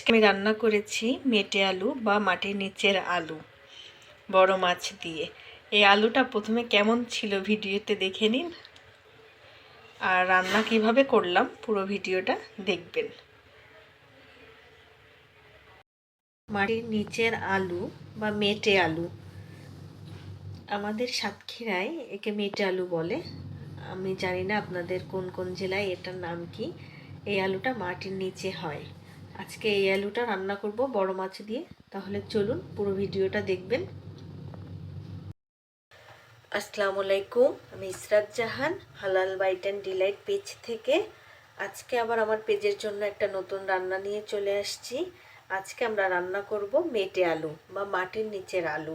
আজকে আমি রান্না করেছি মেটে আলু বা মাটির নিচের আলু, বড় মাছ দিয়ে। এই আলুটা প্রথমে কেমন ছিল ভিডিওতে দেখে নিন। আর রান্না কীভাবে করলাম পুরো ভিডিওটা দেখবেন। মাটির নিচের আলু বা মেটে আলু, আমাদের সাতক্ষীরায় একে মেটে আলু বলে। আমি জানি না আপনাদের কোন কোন জেলায় এটার নাম কি। এই আলুটা মাটির নিচে হয়। আজকে এই আলুটা রান্না করব বড় মাছ দিয়ে। তাহলে চলুন পুরো ভিডিওটা দেখবেন। আসসালামু আলাইকুম, আমি ইসরাত জাহান, হালাল বাইট অ্যান্ড ডিলাইট পেজ থেকে। আজকে আবার আমার পেজের জন্য একটা নতুন রান্না নিয়ে চলে আসছি। আজকে আমরা রান্না করব মেটে আলু বা মাটির নিচের আলু।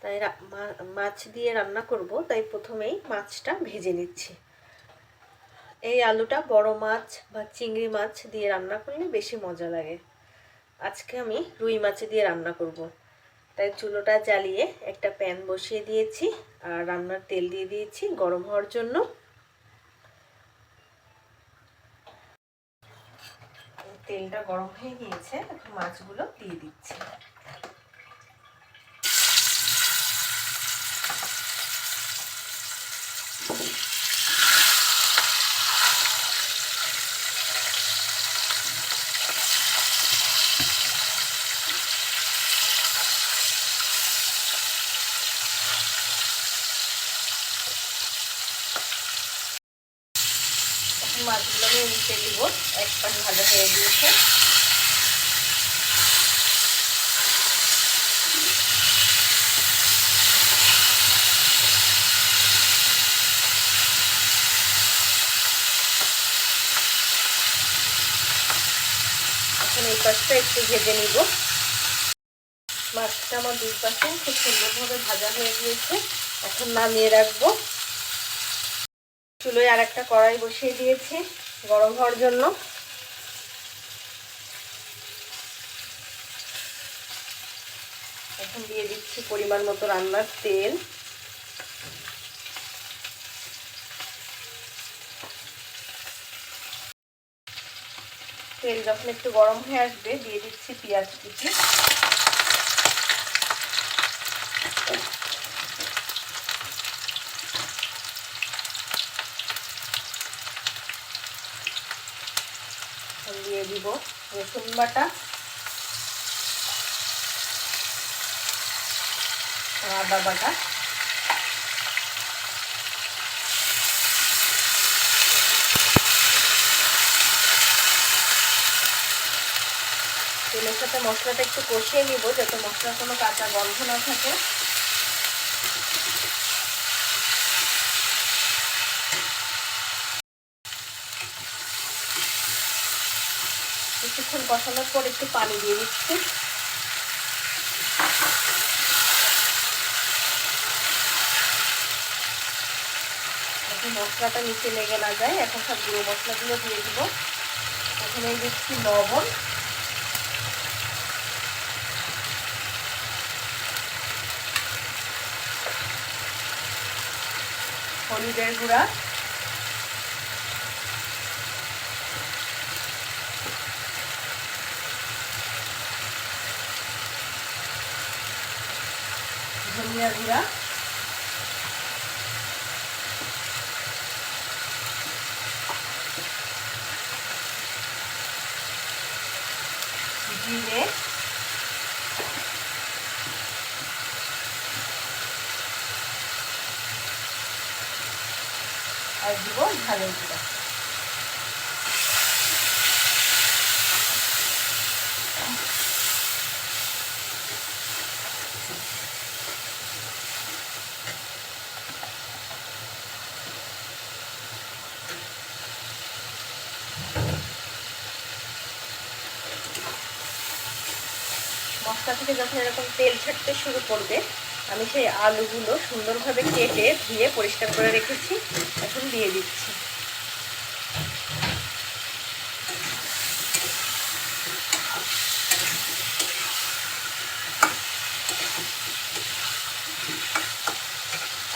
তাই মাছ দিয়ে রান্না করব, তাই প্রথমেই মাছটা ভেজে নিচ্ছি। এই আলুটা বড় মাছ বা চিংড়ি মাছ দিয়ে রান্না করলে বেশি মজা লাগে। আজকে আমি রুই মাছ দিয়ে রান্না করব। তাই চুলোটা জ্বালিয়ে একটা প্যান বসিয়ে দিয়েছি আর রান্নার তেল দিয়ে দিয়েছি গরম হওয়ার জন্য। তেলটা গরম হয়ে গিয়েছে, এখন মাছগুলো দিয়ে দিচ্ছি। মাছগুলো আমি উল্টে দিব। এক পাশ ভাজা হয়ে গিয়েছে। এখন এই পাশটা একটু ভেজে নিব। মাছটা আমার দুই পাশে খুব সুন্দরভাবে ভাজা হয়ে গিয়েছে। এখন নামিয়ে রাখব। চুলোয় আর একটা কড়াই বসিয়ে দিয়েছি, গরম হওয়ার জন্য। এখন দিয়ে দিচ্ছি পরিমাণ মতো রান্নার তেল। তেল যখন একটু গরম হয়ে আসবে, দিয়ে দিচ্ছি পেঁয়াজ কুচি দিয়ে দিব রসুন বাটা। আদা বাটা। তেলের সাথে মশলাটা একটু কষিয়ে নিব যাতে মশলার কোনো কাঁচা গন্ধ না থাকে। কিছুক্ষণ কষানোর পর একটু পানি দিয়ে দিচ্ছি। মশলাটা নিচে লেগে না যায়, এখন সব গুঁড়ো মশলাগুলো দিয়ে দিব। প্রথমে দিচ্ছি লবণ। হলুদের গুঁড়া। ধনিয়া গুঁড়া জিরে আর দিব ঝালের গুঁড়া মশলা থেকে যখন এরকম তেল ছাড়তে শুরু করবে, আমি সেই আলুগুলো সুন্দরভাবে কেটে ধুয়ে পরিষ্কার করে রেখেছি, এখন দিয়ে দিচ্ছি।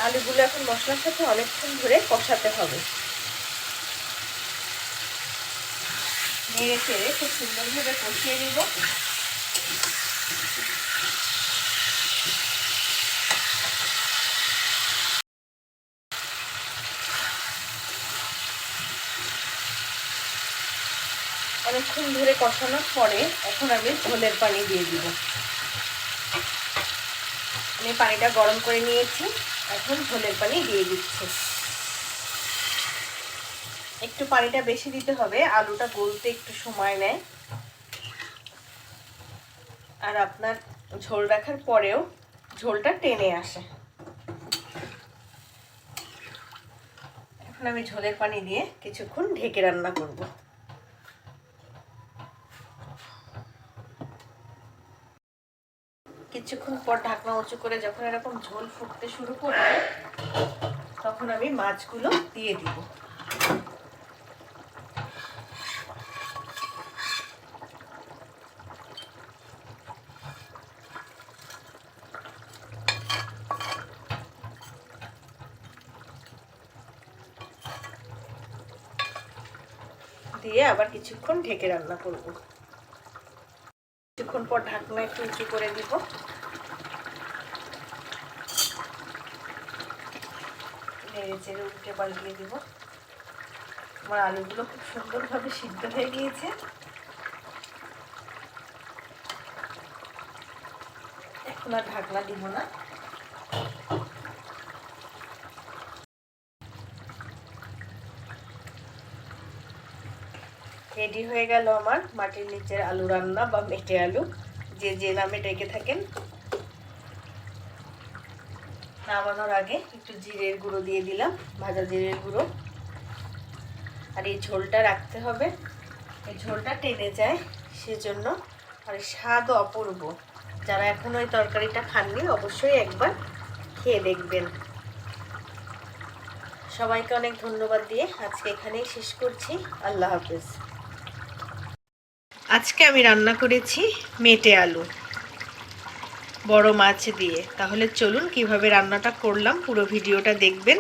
আলুগুলো এখন মশলার সাথে অনেকক্ষণ ধরে কষাতে হবে। নেড়ে চেড়ে খুব সুন্দরভাবে কষিয়ে নিব। অনেকক্ষণ ধরে কষানোর পরে এখন আমি ঝোলের পানি দিয়ে দিব। আমি পানিটা গরম করে নিয়েছি, এখন ঝোলের পানি দিয়ে দিচ্ছি। একটু পানিটা বেশি দিতে হবে, আলুটা গলতে একটু সময় নেয়। আর আপনার ঝোল রাখার পরেও ঝোলটা টেনে আসে। এখন আমি ঝোলের পানি দিয়ে কিছুক্ষণ ঢেকে রান্না করব। কিছুক্ষণ পর ঢাকনা উঁচু করে যখন এরকম ঝোল ফুটতে শুরু করবে, তখন আমি মাছগুলো দিয়ে দিব। দিয়ে আবার কিছুক্ষণ ঢেকে রান্না করব। কিছুক্ষণ পর ঢাকনা একটু উঁচু করে দিব। নেড়ে চেড়ে উল্টে পাল্টিয়ে দিব। আমার আলুগুলো খুব সুন্দরভাবে সিদ্ধ হয়ে গিয়েছে। এখন আর ঢাকনা দিব না। রেডি হয়ে গেল আমার মাটির নিচের আলু রান্না বা মেটে আলু। যে যে নামে ডেকে থাকেন নামানোর আগে একটু জিরের গুঁড়ো দিয়ে দিলাম, ভাজা জিরের গুঁড়ো। আর এই ঝোলটা রাখতে হবে। এই ঝোলটা টেনে যায়, সেজন্য আর স্বাদও অপূর্ব। যারা এখন ওই তরকারিটা খাননি, অবশ্যই একবার খেয়ে দেখবেন। সবাইকে অনেক ধন্যবাদ দিয়ে আজকে এখানেই শেষ করছি। আল্লাহ হাফেজ। আজকে আমি রান্না করেছি মেটে আলু। বড় মাছ দিয়ে। তাহলে চলুন কীভাবে রান্নাটা করলাম পুরো ভিডিওটা দেখবেন।